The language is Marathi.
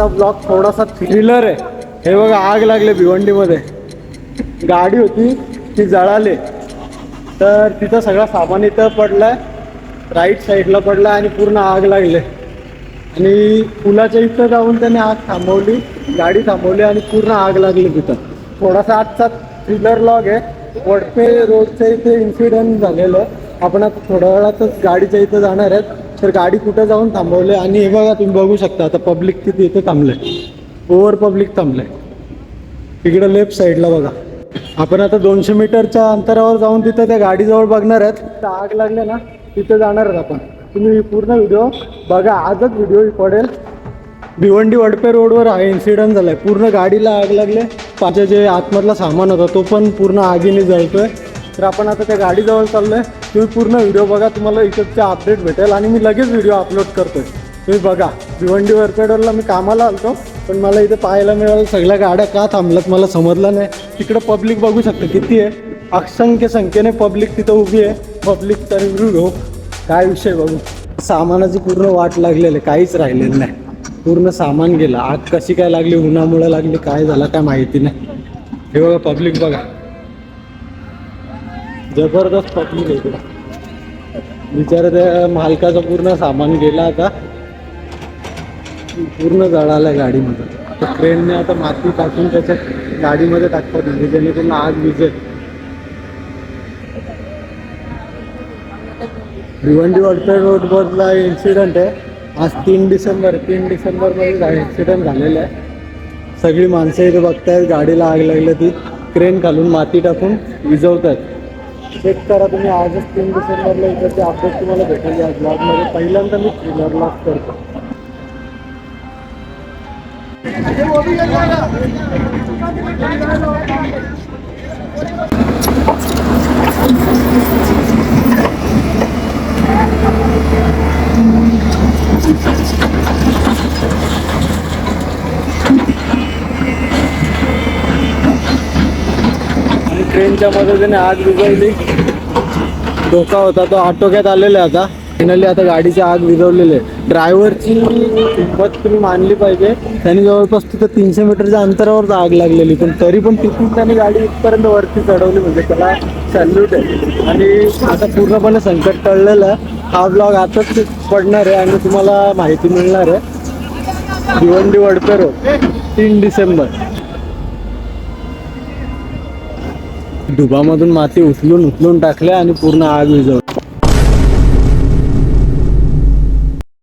आजचा ब्लॉग थोडासा थ्रिलर आहे. हे बघा आग लागले भिवंडीमध्ये. गाडी होती ती जळाली. तर तिथं सगळं सामान इथं पडलाय राईट साईडला पडलाय आणि पूर्ण आग लागले. आणि पुलाच्या इथं जाऊन त्याने आग थांबवली गाडी थांबवली आणि पूर्ण आग लागली तिथं. थोडासा आजचा थ्रिलर लॉग आहे. वडपे रोडचं इथे इन्सिडेंट झालेलं. आपण आता थोड्या वेळातच गाडीच्या इथं जाणार आहेत. तर गाडी कुठं जाऊन थांबवले आणि हे बघा तुम्ही बघू शकता आता पब्लिक तिथे इथं थांबले ओव्हर पब्लिक थांबले इकडे लेफ्ट साईडला बघा. आपण आता दोनशे मीटरच्या अंतरावर जाऊन तिथं त्या गाडीजवळ बघणार आहेत. तिथं आग लागले ना तिथं जाणार आहेत आपण. तुम्ही पूर्ण व्हिडिओ बघा आजच व्हिडिओ पडेल. भिवंडी वडपे रोडवर हा झाला आहे पूर्ण गाडीला आग लागले. पाचे जे आतमधला सामान होता तो पण पूर्ण आगीने जळतोय. तर आपण आता त्या गाडीजवळ चाललोय. तुम्ही पूर्ण व्हिडिओ बघा तुम्हाला इकडचे अपडेट भेटेल आणि मी लगेच व्हिडिओ अपलोड करतोय. तुम्ही बघा भिवंडी वडपे मी कामाला आलतो पण मला इथे पाहायला मिळालं सगळ्या गाड्या का थांबल्यात मला समजलं नाही. तिकडं पब्लिक बघू शकतं किती आहे. असंख्य संख्येने पब्लिक तिथं उभी आहे. पब्लिक रिव्ह्यू घेऊ काय विषय बघू. सामानाची पूर्ण वाट लागलेली आहे, काहीच राहिलेलं नाही. पूर्ण सामान गेलं. आग कशी काय लागली उन्हामुळे लागली काय झालं काय माहिती नाही. हे बघा पब्लिक बघा. जबरदस्त पब्लिक आहे बिचारा त्या मालकाचं पूर्ण सामान गेलं आता. पूर्ण जळाला गाडीमध्ये. तर ट्रेनने आता माती टाकून त्याच्यात गाडीमध्ये टाकतात. म्हणजे जेणेकरून आग विजेल. भिवंडी वडपे रोडवरला इन्सिडेंट आहे. आज तीन डिसेंबर तीन डिसेंबरमध्ये इन्सिडेंट झालेला आहे. सगळी माणसं इथे बघतायत गाडीला आग लागली ती. क्रेन घालून माती टाकून विजवतात चेक करा तुम्ही. आजच तीन डिसेंबरला इकडचे अपडेट तुम्हाला भेटेल या ब्लॉगमध्ये पहिल्यांदा मी थ्रिलर लॉक करतो. आणि ट्रेनच्या मदतीने आग विझवली. धोका होता तो आटोक्यात आलेला आहे आता. फायनली आता गाडीची आग विझवलेली आहे. ड्रायव्हरची किंमत तुम्ही मानली पाहिजे. त्यांनी जवळपास तिथं तीनशे मीटरच्या अंतरावर आग लागलेली पण तरी पण तिथून त्यांनी गाडी इथपर्यंत वरती चढवली म्हणजे त्याला सॅल्यूट आहे. आणि आता पूर्णपणे संकट टळलेलं आहे. हा ब्लॉग आताच पडणार आहे आणि तुम्हाला माहिती मिळणार आहे. भिवंडी वडपेरो तीन डिसेंबर. डुबामधून माती उचलून उचलून टाकल्या आणि पूर्ण आग विझवली.